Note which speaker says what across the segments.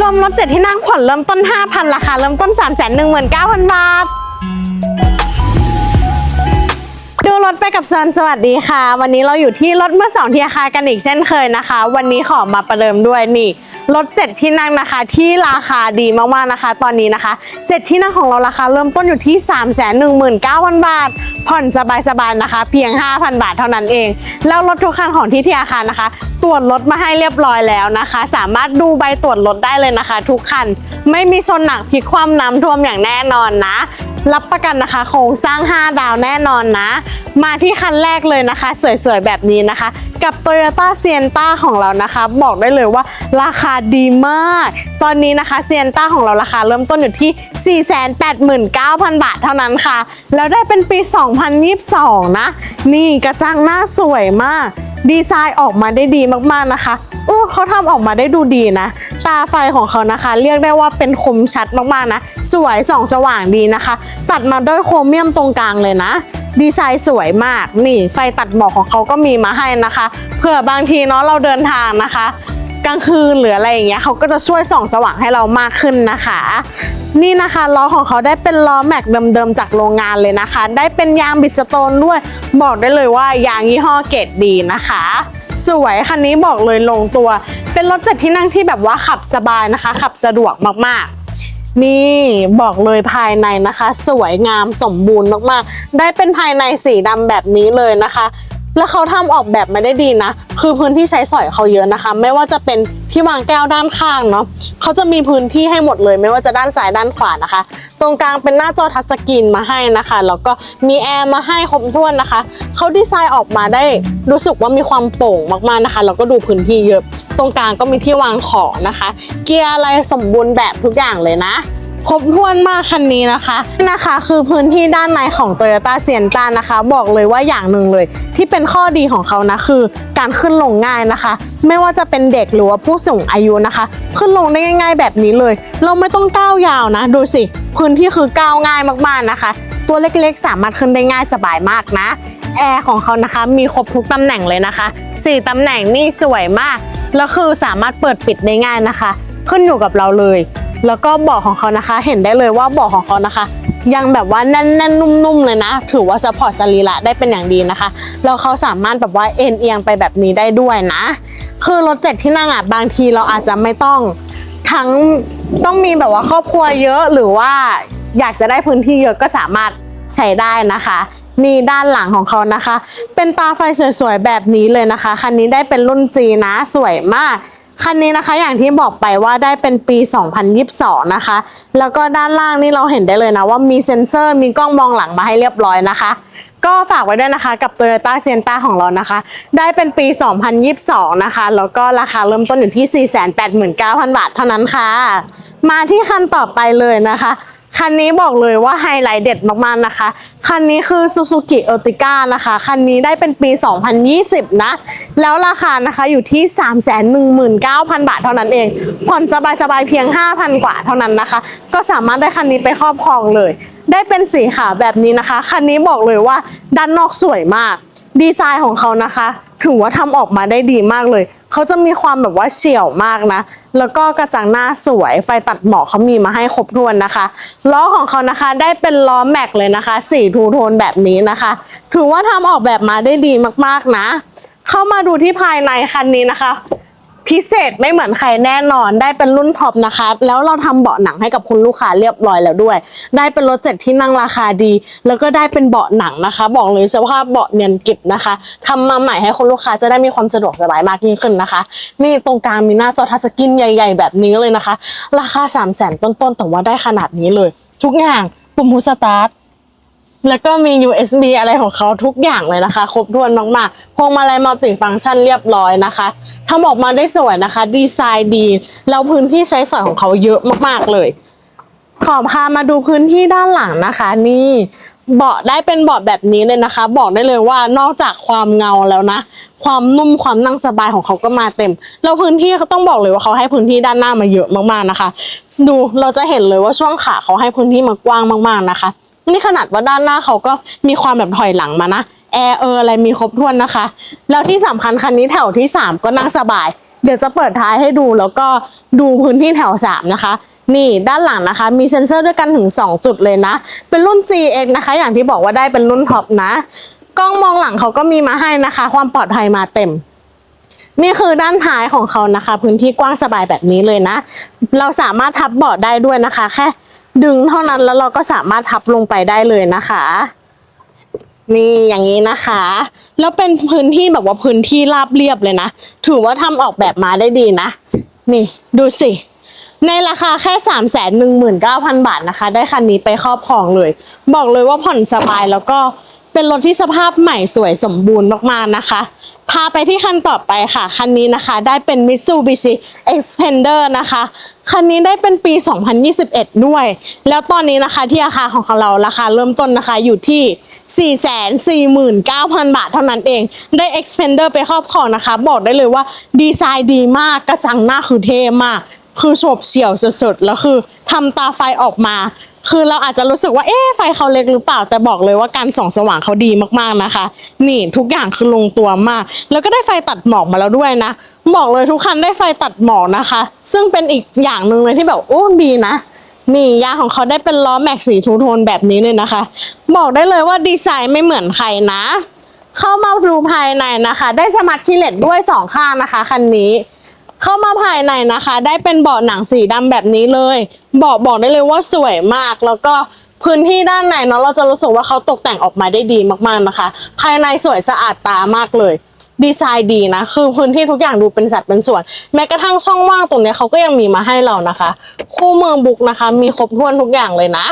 Speaker 1: รวมรถเจ็ดที่นั่งผ่อนเริ่มต้น 5,000ราคาเริ่มต้น 3 1 9 0 0 0 บาท รถไปกับซินสวัสดีค่ะ วันนี้เราอยู่ที่รถเมื่อสองที่อาคากันอีกเช่นเคยนะคะ วันนี้ขอมาประเดิมด้วยนี่รถเจ็ดที่นั่งนะคะ ที่ราคาดีมากๆนะคะ ตอนนี้นะคะเจ็ดที่นั่งของเราราคาเริ่มต้นอยู่ที่ 3 1 9 0 0 0 บาท ผ่อนสบายๆนะคะ เพียง 5,000 บาทเท่านั้นเอง แล้วรถทุกคันของที่ที่อาคารนะคะ ตรวจรถมาให้เรียบร้อยแล้วนะคะ สามารถดูใบตรวจรถได้เลยนะคะ ทุกคันไม่มีชนหนักพลิกความน้ำท่วมอย่างแน่นอนนะ รับประกันนะคะโครงสร้าง 5 ดาวแน่นอนนะ มาที่คันแรกเลยนะคะ สวยๆ แบบนี้นะคะ กับ Toyota Sienna ของเรานะคะ บอกได้เลยว่าราคาดีมาก ตอนนี้นะคะ Sienna ของเราราคาเริ่มต้นอยู่ที่ 489,000 บาทเท่านั้นค่ะ แล้วได้เป็นปี 2022 นะ นี่กระจังหน้าสวยมาก ดีไซน์ออกมาได้ดีมากๆนะคะ เขาทำออกมาได้ดูดีนะ ตาไฟของเขานะคะ เรียกได้ว่าเป็นคมชัดมากๆนะ สวยส่องสว่างดีนะคะ ตัดมาด้วยโครเมียมตรงกลางเลยนะ ดีไซน์สวยมากนี่ไฟตัดหมอกของเขาก็มีมาให้นะคะเผื่อบางทีเนาะเราเดินทางนะคะกลางคืนหรืออะไรอย่างเงี้ยเขาก็จะช่วยส่องสว่างให้เรามากขึ้นนะคะ นี่นะคะล้อของเขาได้เป็นล้อแม็กเดิมๆจากโรงงานเลยนะคะ ได้เป็นยางบิสโตนด้วย บอกได้เลยว่ายางยี่ห้อเกรดดีนะคะ สวยคันนี้บอกเลยลงตัว เป็นรถจัดที่นั่งที่แบบว่าขับสบายนะคะ ขับสะดวกมากๆ นี่บอกเลยภายในนะคะ สวยงามสมบูรณ์มากๆ ได้เป็นภายในสีดำแบบนี้เลยนะคะ แล้วเขาทำออกแบบมาได้ดีนะ คือพื้นที่ใช้สอยเขาเยอะนะคะ ไม่ว่าจะเป็นที่วางแก้วด้านข้างเนาะเขาจะมีพื้นที่ให้หมดเลย ไม่ว่าจะด้านซ้ายด้านขวานะคะ ตรงกลางเป็นหน้าจอทัชสกรีนมาให้นะคะ แล้วก็มีแอร์มาให้ครบถ้วนนะคะ เขาดีไซน์ออกมาได้รู้สึกว่ามีความโปร่งมากๆนะคะ แล้วก็ดูพื้นที่เยอะ ตรงกลางก็มีที่วางของนะคะ เกียร์อะไรสมบูรณ์แบบทุกอย่างเลยนะ ครบถ้วนมากคันนี้นะคะนะคะคือพื้นที่ด้านในของ Toyota s i e n t a นะคะ บอกเลยว่าอย่างหนึ่งเลย ที่เป็นข้อดีของเขานะคือ การขึ้นลงง่ายนะคะ ไม่ว่าจะเป็นเด็กหรือว่าผู้สูงอายุนะคะ ขึ้นลงได้ง่าย ๆ แบบนี้เลย เราไม่ต้องก้าวยาวนะ ดูสิ พื้นที่คือก้าวง่ายมากๆนะคะ ตัวเล็กๆ สามารถขึ้นได้ง่ายสบายมากนะแอร์ของเขานะคะมีครบทุกตำแหน่งเลยนะคะสี่ตำแหน่งนี่สวยมากแล้วคือสามารถเปิดปิดได้ง่ายนะคะ ขึ้นอยู่กับเราเลย แล้วก็เบาะของเขานะคะ เห็นได้เลยว่าเบาะของเขานะคะ ยังแบบว่าแน่นๆนุ่มๆเลยนะ ถือว่าซัพพอร์ตสรีระได้เป็นอย่างดีนะคะแล้วเขาสามารถแบบว่าเอ็นเอียงไปแบบนี้ได้ด้วยนะ คือรถเจ็ดที่นั่งอะบางทีเราอาจจะไม่ต้องทั้งต้องมีแบบว่าครอบครัวเยอะหรือว่าอยากจะได้พื้นที่เยอะก็สามารถใช้ได้นะคะนี่ด้านหลังของเขานะคะ เป็นตาไฟสวยๆแบบนี้เลยนะคะ คันนี้ได้เป็นรุ่นจีนะสวยมาก คันนี้นะคะอย่างที่บอกไปว่าได้เป็นปี 2022 นะคะ แล้วก็ด้านล่างนี่เราเห็นได้เลยนะว่ามีเซ็นเซอร์มีกล้องมองหลังมาให้เรียบร้อยนะคะ ก็ฝากไว้ด้วยนะคะกับ Toyota s e n t a ของเรานะคะ ได้เป็นปี 2022 นะคะ แล้วก็ราคาเริ่มต้นอยู่ที่ 489,000 บาทเท่านั้นค่ะ มาที่คันต่อไปเลยนะคะ คันนี้บอกเลยว่าไฮไลท์เด็ดมากๆนะคะ คันนี้คือ Suzuki Ertiga นะคะ คันนี้ได้เป็นปี 2020 นะ แล้วราคานะคะอยู่ที่ 319,000 บาทเท่านั้นเอง ผ่อนสบายๆเพียง 5,000 กว่าเท่านั้นนะคะ ก็สามารถได้คันนี้ไปครอบครองเลย ได้เป็นสีขาวแบบนี้นะคะ คันนี้บอกเลยว่าด้านนอกสวยมาก ดีไซน์ของเขานะคะ ถือว่าทำออกมาได้ดีมากเลย เขาจะมีความแบบว่าเฉี่ยวมากนะ แล้วก็กระจังหน้าสวย ไฟตัดหมอกเขามีมาให้ครบถ้วนนะคะ ล้อของเขานะคะได้เป็นล้อแม็กเลยนะคะ สีทูโทนแบบนี้นะคะ ถือว่าทำออกแบบมาได้ดีมากๆนะ เข้ามาดูที่ภายในคันนี้นะคะ พิเศษไม่เหมือนใครแน่นอนได้เป็นรุ่นท็อปนะคะ แล้วเราทำเบาะหนังให้กับคุณลูกค้าเรียบร้อยแล้วด้วย ได้เป็นรถเจ็ดที่นั่งราคาดี แล้วก็ได้เป็นเบาะหนังนะคะ บอกเลยสภาพเบาะเนียนกริบนะคะทำมาใหม่ให้คุณลูกค้าจะได้มีความสะดวกสบายมากยิ่งขึ้นนะคะ นี่ตรงกลางมีหน้าจอทัชสกรีนใหญ่ ๆ แบบนี้เลยนะคะ ราคา3 0 0 0 0 0ต้นๆแต่ว่าได้ขนาดนี้เลย ทุกอย่างปุ่มฮูสตาร์ท แล้วก็มี USB อะไรของเขาทุกอย่างเลยนะคะ ครบถ้วนมากๆพวงมาลัยมัลติฟังก์ชันเรียบร้อยนะคะทำออกมาได้สวยนะคะ ดีไซน์ดี แล้วพื้นที่ใช้สอยของเขาเยอะมากๆเลย ขอพามาดูพื้นที่ด้านหลังนะคะ นี่เบาะได้เป็นเบาะแบบนี้เลยนะคะ บอกได้เลยว่านอกจากความเงาแล้วนะ ความนุ่มความนั่งสบายของเขาก็มาเต็ม แล้วพื้นที่เขาต้องบอกเลยว่าเขาให้พื้นที่ด้านหน้ามาเยอะมากๆนะคะ ดูเราจะเห็นเลยว่าช่วงขาเขาให้พื้นที่มากว้างมาก ๆนะคะ นี่ขนาดว่าด้านหน้าเขาก็มีความแบบถอยหลังมานะแอร์เอออะไรมีครบถ้วนนะคะ แล้วที่สำคัญคันนี้แถวที่ 3 ก็นั่งสบาย เดี๋ยวจะเปิดท้ายให้ดูแล้วก็ดูพื้นที่แถวสามนะคะ นี่ด้านหลังนะคะ มีเซ็นเซอร์ด้วยกันถึง 2 จุดเลยนะ เป็นรุ่น GX นะคะ อย่างที่บอกว่าได้เป็นรุ่นท็อปนะ กล้องมองหลังเขาก็มีมาให้นะคะ ความปลอดภัยมาเต็ม นี่คือด้านท้ายของเขานะคะ พื้นที่กว้างสบายแบบนี้เลยนะ เราสามารถทับเบาะได้ด้วยนะคะ แค่ ดึงเท่านั้นแล้วเราก็สามารถทับลงไปได้เลยนะคะ นี่อย่างนี้นะคะ แล้วเป็นพื้นที่แบบว่าพื้นที่ราบเรียบเลยนะ ถือว่าทำออกแบบมาได้ดีนะ นี่ดูสิในราคาแค่3ามแสนหนึ่งหมื่นเก้าพันบาทนะคะ ได้คันนี้ไปครอบครองเลย บอกเลยว่าผ่อนสบายแล้วก็เป็นรถที่สภาพใหม่สวยสมบูรณ์มากๆนะคะ พาไปที่คันต่อไปค่ะ คันนี้นะคะได้เป็น Mitsubishi Xpander นะคะ คันนี้ได้เป็นปี 2021 ด้วย แล้วตอนนี้นะคะที่ราคาของเราราคาเริ่มต้นนะคะอยู่ที่ 449,000 บาทเท่านั้นเอง ได้ Xpander ไปครอบครองนะคะ บอกได้เลยว่าดีไซน์ดีมากกระจังหน้าคือเท่มาก คือโฉบเฉี่ยวสุดๆ แล้วคือทำตาไฟออกมา คือเราอาจจะรู้สึกว่าเอ๊ะไฟเขาเล็กหรือเปล่า แต่บอกเลยว่าการส่องสว่างเขาดีมากๆนะคะ นี่ทุกอย่างคือลงตัวมาก แล้วก็ได้ไฟตัดหมอกมาแล้วด้วยนะบอกเลยทุกคันได้ไฟตัดหมอกนะคะ ซึ่งเป็นอีกอย่างหนึ่งเลยที่แบบโอ้ดีนะนี่ยางของเขาได้เป็นล้อแม็กสีทูโทนแบบนี้เลยนะคะ บอกได้เลยว่าดีไซน์ไม่เหมือนใครนะ เข้ามาดูภายในนะคะ ได้สมาร์ทคีเลสด้วยสองข้างนะคะคันนี้ เข้ามาภายในนะคะ ได้เป็นเบาะหนังสีดำแบบนี้เลยเบาะบอกได้เลยว่าสวยมากแล้วก็พื้นที่ด้านในเนาะเราจะรู้สึกว่าเขาตกแต่งออกมาได้ดีมากๆนะคะ ภายในสวยสะอาดตามากเลย ดีไซน์ดีนะ คือพื้นที่ทุกอย่างดูเป็นสัดเป็นส่วน แม้กระทั่งช่องว่างตรงนี้เขาก็ยังมีมาให้เรานะคะ คู่มือบุกนะคะ มีครบถ้วนทุกอย่างเลยนะ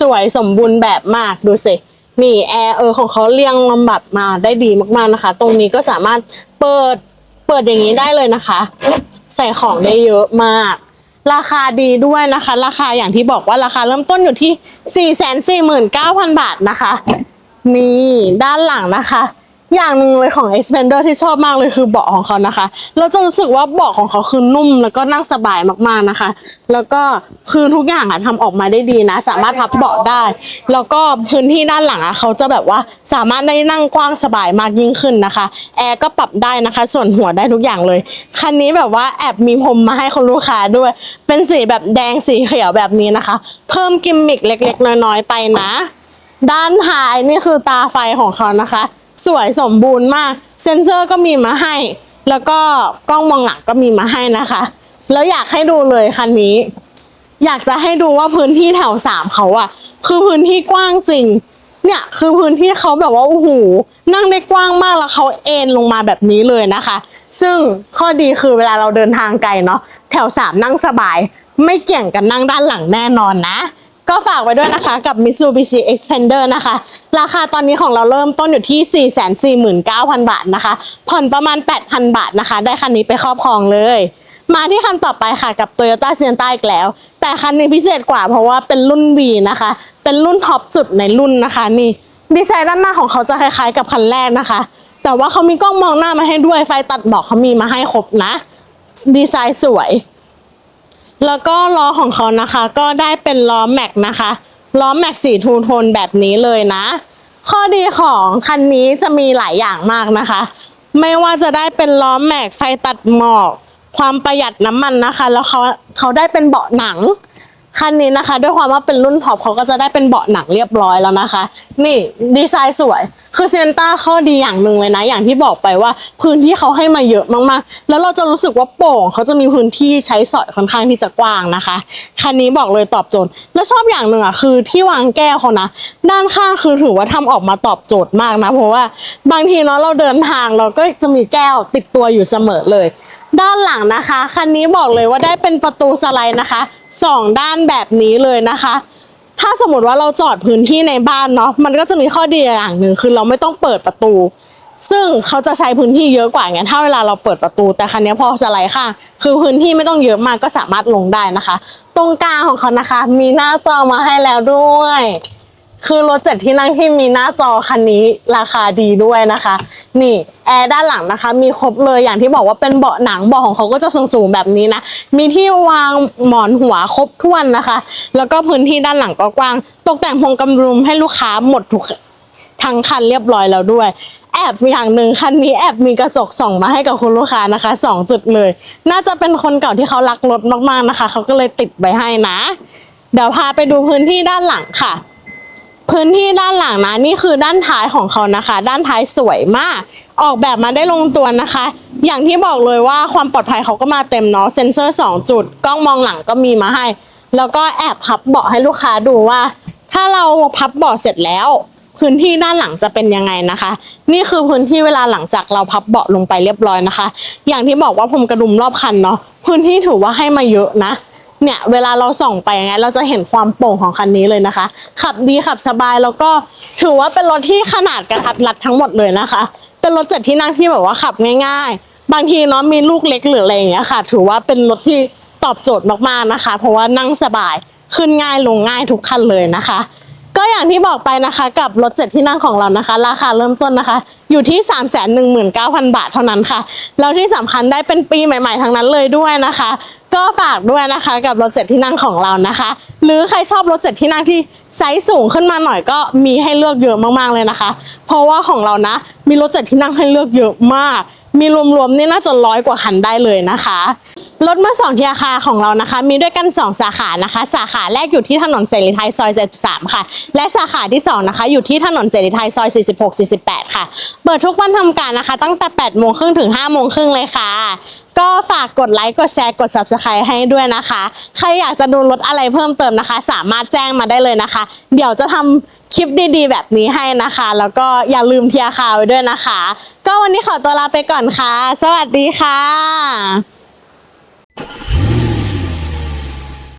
Speaker 1: สวยสมบูรณ์แบบมากดูสินี่แอร์เออของเขาเรียงลำดับมาได้ดีมากๆนะคะ ตรงนี้ก็สามารถเปิด ปิดอย่างนี้ได้เลยนะคะ ใส่ของได้เยอะมาก ราคาดีด้วยนะคะ ราคาอย่างที่บอกว่าราคาเริ่มต้นอยู่ที่ 449,000 บาทนะคะ นี่ด้านหลังนะคะ อย่างหนึ่งเลยของ Xpander ที่ชอบมากเลยคือเบาะของเขานะคะ เราจะรู้สึกว่าเบาะของเขาคือนุ่มแล้วก็นั่งสบายมากๆนะคะ แล้วก็คือทุกอย่างอะทำออกมาได้ดีนะ สามารถพับเบาะได้ แล้วก็พื้นที่ด้านหลังอะเขาจะแบบว่าสามารถได้นั่งกว้างสบายมากยิ่งขึ้นนะคะแอร์ก็ปรับได้นะคะ ส่วนหัวได้ทุกอย่างเลยคันนี้แบบว่าแอบมีพรมมาให้คนลูกค้าด้วย เป็นสีแบบแดงสีเขียวแบบนี้นะคะ เพิ่มกิมมิคเล็ก ๆ น้อยๆไปนะ ด้านท้ายนี่คือตาไฟของเขานะคะ สวยสมบูรณ์มาก เซ็นเซอร์ก็มีมาให้ แล้วก็กล้องมองหลังก็มีมาให้นะคะ แล้วอยากให้ดูเลยคันนี้ อยากจะให้ดูว่าพื้นที่แถวสามเขาอะคือพื้นที่กว้างจริง เนี่ยคือพื้นที่เขาแบบว่าโอ้โหนั่งได้กว้างมากแล้วเขาเอนลงมาแบบนี้เลยนะคะ ซึ่งข้อดีคือเวลาเราเดินทางไกลเนาะแถวสามนั่งสบาย ไม่เกี่ยงกันนั่งด้านหลังแน่นอนนะ ก็ฝากไว้ด้วยนะคะกับ Mitsubishi Xpander นะคะ ราคาตอนนี้ของเราเริ่มต้นอยู่ที่ 449,000 บาทนะคะ ผ่อนประมาณ 8,000 บาทนะคะ ได้คันนี้ไปครอบครองเลย มาที่คันต่อไปค่ะกับ Toyota Sienna อีกแล้ว แต่คันนี้พิเศษกว่าเพราะว่าเป็นรุ่น V นะคะ เป็นรุ่นท็อปสุดในรุ่นนะคะนี่ดีไซน์ด้านหน้าของเขาจะคล้ายๆ กับคันแรกนะคะ แต่ว่าเขามีกล้องมองหน้ามาให้ด้วยไฟตัดหมอกเขามีมาให้ครบนะ ดีไซน์สวย แล้วก็ล้อของเขานะคะ ก็ได้เป็นล้อแม็กนะคะล้อแม็กสีทูโทนแบบนี้เลยนะ ข้อดีของคันนี้จะมีหลายอย่างมากนะคะ ไม่ว่าจะได้เป็นล้อแม็กไฟตัดหมอก ความประหยัดน้ำมันนะคะ แล้วเขาเขาได้เป็นเบาะหนัง คันนี้นะคะ ด้วยความว่าเป็นรุ่นท็อปเขาก็จะได้เป็นเบาะหนังเรียบร้อยแล้วนะคะ นี่ดีไซน์สวย คือเซนต้าข้อดีอย่างหนึ่งเลยนะ อย่างที่บอกไปว่าพื้นที่เขาให้มาเยอะมากๆ แล้วเราจะรู้สึกว่าโป่งเขาจะมีพื้นที่ใช้สอยค่อนข้างที่จะกว้างนะคะ คันนี้บอกเลยตอบโจทย์ แล้วชอบอย่างหนึ่งอะคือที่วางแก้วเขานะ ด้านข้างคือถือว่าทำออกมาตอบโจทย์มากนะ เพราะว่าบางทีเนาะเราเดินทางเราก็จะมีแก้วติดตัวอยู่เสมอเลย ด้านหลังนะคะ คันนี้บอกเลยว่าได้เป็นประตูสไลด์นะคะ สองด้านแบบนี้เลยนะคะ ถ้าสมมติว่าเราจอดพื้นที่ในบ้านเนาะมันก็จะมีข้อดีอย่างหนึ่งคือเราไม่ต้องเปิดประตู ซึ่งเขาจะใช้พื้นที่เยอะกว่าไงถ้าเวลาเราเปิดประตูแต่คันนี้พอสไลด์ค่ะ คือพื้นที่ไม่ต้องเยอะมากก็สามารถลงได้นะคะ ตรงกลางของเขานะคะ มีหน้าจอมาให้แล้วด้วย คือรถเจ็ดที่นั่งที่มีหน้าจอคันนี้ราคาดีด้วยนะคะ นี่แอร์ด้านหลังนะคะ มีครบเลยอย่างที่บอกว่าเป็นเบาะหนังเบาะของเขาก็จะสูงๆแบบนี้นะ มีที่วางหมอนหัวครบถ้วนนะคะ แล้วก็พื้นที่ด้านหลังก็กว้าง ตกแต่งพวงกำรุมให้ลูกค้าหมดทุกทั้งคันเรียบร้อยแล้วด้วยแออบอย่างหนึ่งคันนี้แอบมีกระจกส่องมาให้กับคุณลูกค้านะคะสองจุดเลย น่าจะเป็นคนเก่าที่เขารักรถมากๆนะคะ เขาก็เลยติดไว้ให้นะ เดี๋ยวพาไปดูพื้นที่ด้านหลังค่ะ พื้นที่ด้านหลังนะนี่คือด้านท้ายของเขานะคะ ด้านท้ายสวยมาก ออกแบบมาได้ลงตัวนะคะ อย่างที่บอกเลยว่าความปลอดภัยเขาก็มาเต็มเนาะเซ็นเซอร์ 2 จุด กล้องมองหลังก็มีมาให้ แล้วก็แอบพับเบาะให้ลูกค้าดูว่า ถ้าเราพับเบาะเสร็จแล้ว พื้นที่ด้านหลังจะเป็นยังไงนะคะ นี่คือพื้นที่เวลาหลังจากเราพับเบาะลงไปเรียบร้อยนะคะ อย่างที่บอกว่าผมกระดุมรอบคันเนาะพื้นที่ถือว่าให้มาเยอะนะ เนี่ยเวลาเราส่องไปอย่างเงี้ยเราจะเห็นความโป่งของคันนี้เลยนะคะ ขับดีขับสบายแล้วก็ถือว่าเป็นรถที่ขนาดกระทัดรัดทั้งหมดเลยนะคะ เป็นรถเจ็ดที่นั่งที่แบบว่าขับง่าย ๆ บางทีเนาะมีลูกเล็กหรืออะไรอย่างเงี้ยค่ะ ถือว่าเป็นรถที่ตอบโจทย์มากๆนะคะ เพราะว่านั่งสบายขึ้นง่ายลงง่ายทุกคันเลยนะคะ ก็อย่างที่บอกไปนะคะกับรถเจ็ดที่นั่งของเรานะคะ ราคาเริ่มต้นนะคะ อยู่ที่ 3 1 9 0 0 0 บาทเท่านั้นค่ะแล้วที่สำคัญได้เป็นปีใหม่ๆทั้งนั้นเลยด้วยนะคะ ก็ฝากด้วยนะคะกับรถเจ็ดที่นั่งของเรานะคะ หรือใครชอบรถเจ็ดที่นั่งที่ไซส์สูงขึ้นมาหน่อยก็มีให้เลือกเยอะมากๆเลยนะคะ เพราะว่าของเรานะ มีรถเจ็ดที่นั่งให้เลือกเยอะมาก มีรวมๆนี่น่าจะร้อยกว่าคันได้เลยนะคะ รถเมื่อสองที่อาคาของเรานะคะ มีด้วยกัน 2 สาขานะคะ สาขาแรกอยู่ที่ถนนเสรีไทยซอย73ค่ะ และสาขาที่2นะคะอยู่ที่ถนนเสรีไทยซอย 46 48 ค่ะ เปิดทุกวันทำการนะคะ ตั้งแต่8โมงครึ่งถึง5โมงครึ่งเลยค่ะ ก็ฝากกดไลค์กดแชร์กด subscribe ให้ด้วยนะคะ ใครอยากจะดูรถอะไรเพิ่มเติมนะคะ สามารถแจ้งมาได้เลยนะคะ เดี๋ยวจะทำคลิปดีๆ แบบนี้ให้นะคะ แล้วก็อย่าลืมเทียร์คาวไว้ด้วยนะคะ ก็วันนี้ขอตัวลาไปก่อนค่ะ สวัสดีค่ะ